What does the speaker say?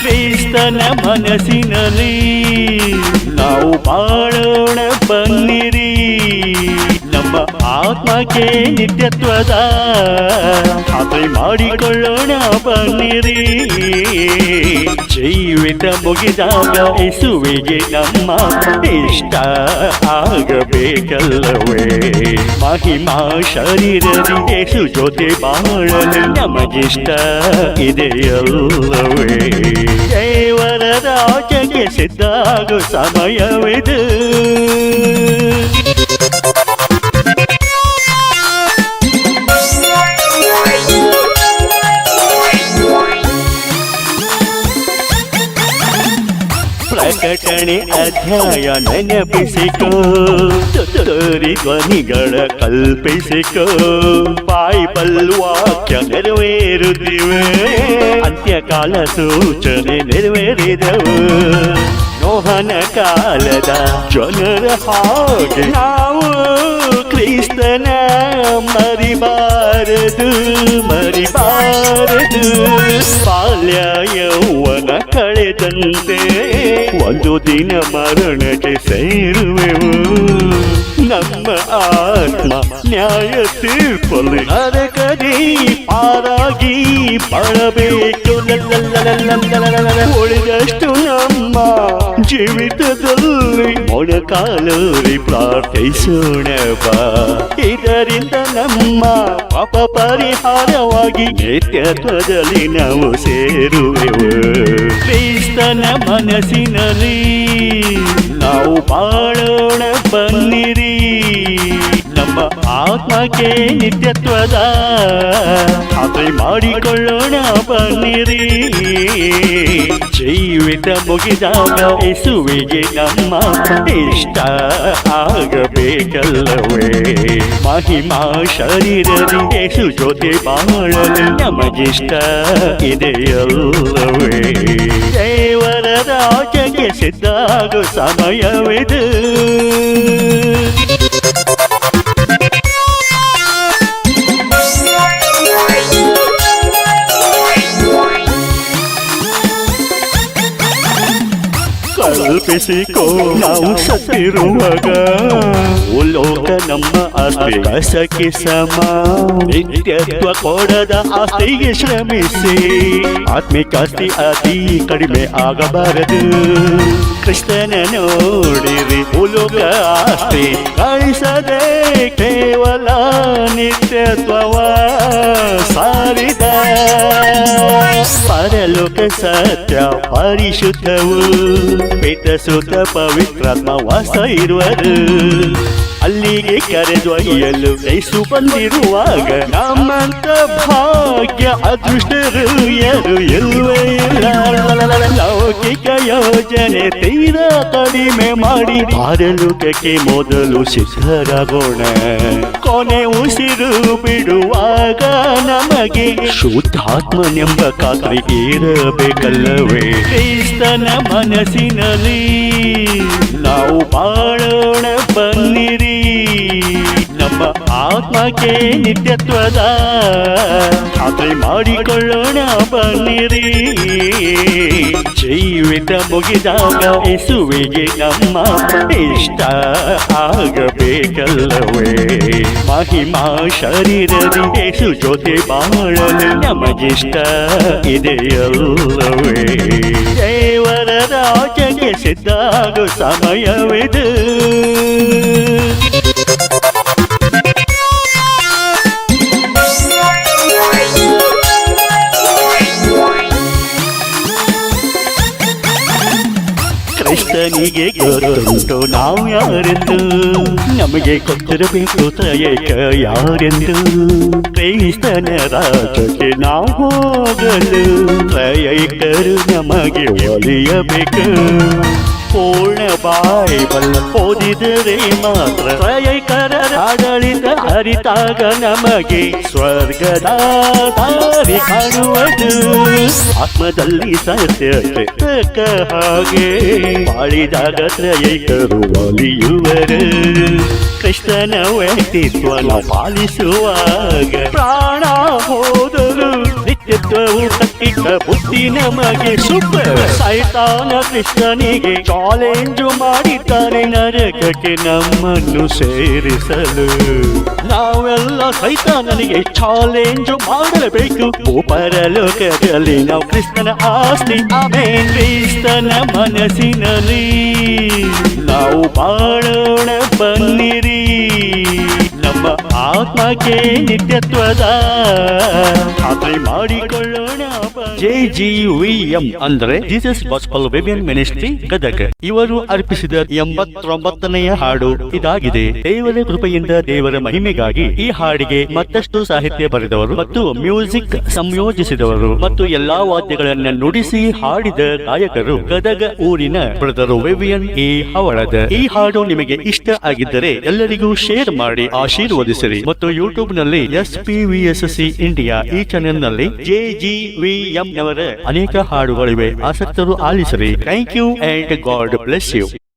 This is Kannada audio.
ಕ್ರೈಸ್ತನ ಮನಸ್ಸಿನಲ್ಲಿ ನಾವು ಬಾಳೋಣ ಬನ್ನಿರಿ. ನಮ್ಮ ಆತ್ಮಕ್ಕೆ ನಿತ್ಯತ್ವದ ಖಾತ್ರಿ ಮಾಡಿಕೊಳ್ಳೋಣ, ಬನ್ನಿರಿ. ಜೀವಿತ ಮುಗಿದಾಗ ಯೇಸುವಿಗೆ ನಮ್ಮ ಇಷ್ಟ ಆಗಬೇಕಲ್ಲವೇ. ಮಹಿಮಾ ಶರೀರದಿ ಯೇಸು ಜೊತೆ ಬಾಳಲು ನಮಗಿಷ್ಟ ಇದೆಯಲ್ಲವೇ. ದೇವರ ರಾಜ್ಯಕ್ಕೆ ಸಿದ್ಧಾಗೋ ಸಮಯವಿದು. ಪ್ರಕಟಣೆ ಅಧ್ಯಾಯ ನೆನಪಿಸಿಕೋ ತೋರಿ ಧ್ವನಿಗಳ ಕಲ್ಪಿಸಿಕೋ. ಬೈಬಲ್ ವಾಕ್ಯ ನೆರವೇರುತ್ತಿವೆ. ಅಂತ್ಯಕಾಲ ಸೂಚನೆ ನೆರವೇರಿದವು. ನೋಹನ ಕಾಲದ ಜನರ ಹಾಗೆ ನಾವು ಕ್ರಿಸ್ತನ ಮರಿಬಾರದು ಮರಿಬಾರದು. ಬಾಲ್ಯ ಯೌವನ ಕಳೆದಂತೆ ಒಂದು ದಿನ ಮರಣಕ್ಕೆ ಸೇರುವೆವು ನಮ್ಮ ಆತ್ಮ ನ್ಯಾಯ ತೀರ್ಪಲು ನರಕದಿ ಪಾರಾಗಿ ಬಾಳಬೇಕು. ಉಳಿದಷ್ಟು ನಮ್ಮ ಜೀವಿತದಲ್ಲಿ ಮೊಣಕಾಲೂರಿ ಪ್ರಾರ್ಥಿಸೋಣ ಇದರಿಂದ ನಮ್ಮ ಪಾಪ ಪರಿಹಾರವಾಗಿ ನಿತ್ಯತ್ವದಲ್ಲಿ ನಾವು ಸೇರುವೆವು ಕ್ರಿಸ್ತನ ಮನಸ್ಸಿನಲ್ಲಿ ನಾವು ಬಾಳೋಣ ಬನ್ನಿರಿ ನಮ್ಮ ಆತ್ಮಕ್ಕೆ ನಿತ್ಯತ್ವದ ಖಾತ್ರಿ ಮಾಡಿಕೊಳ್ಳೋಣ, ಬನ್ನಿರಿ. ಜೀವಿತ ಮುಗಿದಾಗ ಬಯಸುವಿಗೆ ನಮ್ಮ ಇಷ್ಟ ಆಗಬೇಕಲ್ಲವೇ. ಮಹಿಮಾ ಶರೀರದಿ ಯೇಸು ಜೊತೆ ಬಾಳಲು ನಮಗಿಷ್ಟ ಇದೆಯಲ್ಲವೇ. ದೇವರ ರಾಜ್ಯಕ್ಕೆ ಸಿದ್ಧಾಗು ಸಮಯವಿದು. ಕಲ್ಪಿಸಿಕೋ ನಾವು ಸತ್ತಿರುವಾಗ ಲೋಕ ನಮ್ಮ ಆಸ್ತಿ ಕಸಕ್ಕೆ ಸಮ. ನಿತ್ಯತ್ವ ಕೊಡದ ಆಸ್ತಿಗೆ ಶ್ರಮಿಸಿ. ಆತ್ಮಿಕ ಆಸ್ತಿ ಅತಿ ಕಡಿಮೆ ಆಗಬಾರದು. ಕೃಷ್ಣನ ನೋಡಿರಿ ಉಲೋಕ ಆಸ್ತಿ ಕಾಯಿಸದೆ ಕೇವಲ ನಿತ್ಯತ್ವವ ಸಾರಿದ. ಪರಲೋಕ ಸತ್ಯ ಪರಿಶುದ್ಧವು ಪಿತಸುತ ಪವಿತ್ರಾತ್ಮ ವಾಸ ಇರುವರು ಅಲ್ಲಿಗೆ ಕರೆದೊಯ್ಯಲು ಕೈಸು ಬಂದಿರುವಾಗ ನಮ್ಮಂತ ಭಾಗ್ಯ ಅದೃಷ್ಟರು ಇಲ್ವೇ ಇಲ್ಲ. ಲೌಕಿಕ ಯೋಜನೆ ತೀರ ಕಡಿಮೆ ಮಾಡಿ ಆರಲುಕಕ್ಕೆ ಮೊದಲು ಸಿದ್ಧರಾಗೋಣ. ಕೊನೆ ಉಸಿರು ಬಿಡುವಾಗ ನಮಗೆ ಶುದ್ಧಾತ್ಮನೆಂಬ ಖಾತ್ರಿ ಏರಬೇಕಲ್ಲವೇ ಕ್ರಿಸ್ತನ ಮನಸ್ಸಿನಲ್ಲಿ ನಾವು ಬಾಳೋಣ ಬನ್ನಿರಿ. ಆತ್ಮಕ್ಕೆ ನಿತ್ಯತ್ವದ. ಖಾತ್ರಿ ಮಾಡಿಕೊಳ್ಳೋಣ, ಬನ್ನಿರಿ. ಜೀವಿತ ಮುಗಿದಾಗ ಯೇಸುವಿಗೆ ನಮ್ಮ ಇಷ್ಟ ಆಗಬೇಕಲ್ಲವೇ. ಮಹಿಮಾ ಶರೀರದಿ ಯೇಸು ಜೊತೆ ಬಾಳಲು ನಮಗಿಷ್ಟ ಇದೆಯಲ್ಲವೇ ದೇವರ ರಾಜಗೆ ಸಿದ್ಧಾಗ ಸಮಯವಿದು. ಕ್ರಿಸ್ತನಿಗೆ ಗೊತ್ತುಂಟು ನಾವು ಯಾರೆಂದು ನಮಗೆ ಗೊತ್ತಿರಬೇಕು ತ್ರಯಕ ಯಾರೆಂದು ಕ್ರೈಸ್ತನ ರಾಜ್ಯಕ್ಕೆ ನಾವು ಹೋಗಲು ತ್ರಯೈಕರು ನಮಗೆ ಒಲಿಯಬೇಕು ಪೂರ್ಣ ಬಾಯ್ಬಲ್ ಓದಿದರೆ ಮಾತ್ರ ತ್ರಯೈಕರ ಆಡಳಿತ ಹರಿತಾಗ ನಮಗೆ ಸ್ವರ್ಗದ ದಾರಿ ಕಾಣುವುದು ಆತ್ಮದಲ್ಲಿ ಸತ್ಯ ಹಾಗೆ ಬಾಳಿದಾಗ ತ್ರಯಿಕರು ಒಲಿಯುವರು ಕೃಷ್ಣನ ವ್ಯಕ್ತಿತ್ವನ ಪಾಲಿಸುವಾಗ ಪ್ರಾಣ ಹೋದರು ನಿತ್ಯತ್ವವು ಕಟ್ಟಿದ್ದ ಬುದ್ಧಿ ನಮಗೆ ಸೂಪರ್ ಸೈತಾನ ಕೃಷ್ಣನಿಗೆ ಚಾಲೆಂಜ್ ಮಾಡಿದ್ದಾನೆ ನರಕಕ್ಕೆ ನಮ್ಮನ್ನು ಸೇರಿಸಲು. ನಾವೆಲ್ಲ ಸೈತಾನನಿಗೆ ಚಾಲೆಂಜು ಮಾಡಲೇಬೇಕು ಪರಲೋಕದಲ್ಲಿ ನಾವು ಕೃಷ್ಣನ ಆಸ್ತಿ ಕ್ರಿಸ್ತನ ಮನಸ್ಸಿನಲ್ಲಿ ನಾವು ಬಾಳೋಣ, ಬನ್ನಿರಿ. ಆತ್ಮಕ್ಕೆ ನಿತ್ಯತ್ವದ. ಖಾತ್ರಿ ಮಾಡಿಕೊಳ್ಳೋಣ. ಜೆ ಜಿ ವಿ ಎಂ ಅಂದ್ರೆ ಜೀಸಸ್ ಬಾಸ್ಪಲ್ ವೆಬಿಯನ್ ಮಿನಿಸ್ಟ್ರಿ ಗದಗ. ಇವರು ಅರ್ಪಿಸಿದ ಎಂಬತ್ತೊಂಬತ್ತನೆಯ ಹಾಡು ಇದಾಗಿದೆ. ದೇವರ ಕೃಪೆಯಿಂದ ದೇವರ ಮಹಿಮೆಗಾಗಿ ಈ ಹಾಡಿಗೆ ಮತ್ತಷ್ಟು ಸಾಹಿತ್ಯ ಬರೆದವರು ಮತ್ತು ಮ್ಯೂಸಿಕ್ ಸಂಯೋಜಿಸಿದವರು ಮತ್ತು ಎಲ್ಲಾ ವಾದ್ಯಗಳನ್ನ ನುಡಿಸಿ ಹಾಡಿದ ಗಾಯಕರು ಗದಗ ಊರಿನ ಬ್ರದರ್ ವೆವಿಯನ್ ಎ ಹವಳದ. ಈ ಹಾಡು ನಿಮಗೆ ಇಷ್ಟ ಆಗಿದ್ದರೆ ಎಲ್ಲರಿಗೂ ಶೇರ್ ಮಾಡಿ ಆಶೀರ್ವದಿಸಿರಿ. ಮತ್ತು ಯೂಟ್ಯೂಬ್ನಲ್ಲಿ S P V S C India ಈ ಚಾನೆಲ್ನಲ್ಲಿ ಜೆ ಜಿ ವಿ ಎಂ ಅವರ ಅನೇಕ ಹಾಡುಗಳಿವೆ. ಆಸಕ್ತರು ಆಲಿಸಿರಿ thank you and God bless you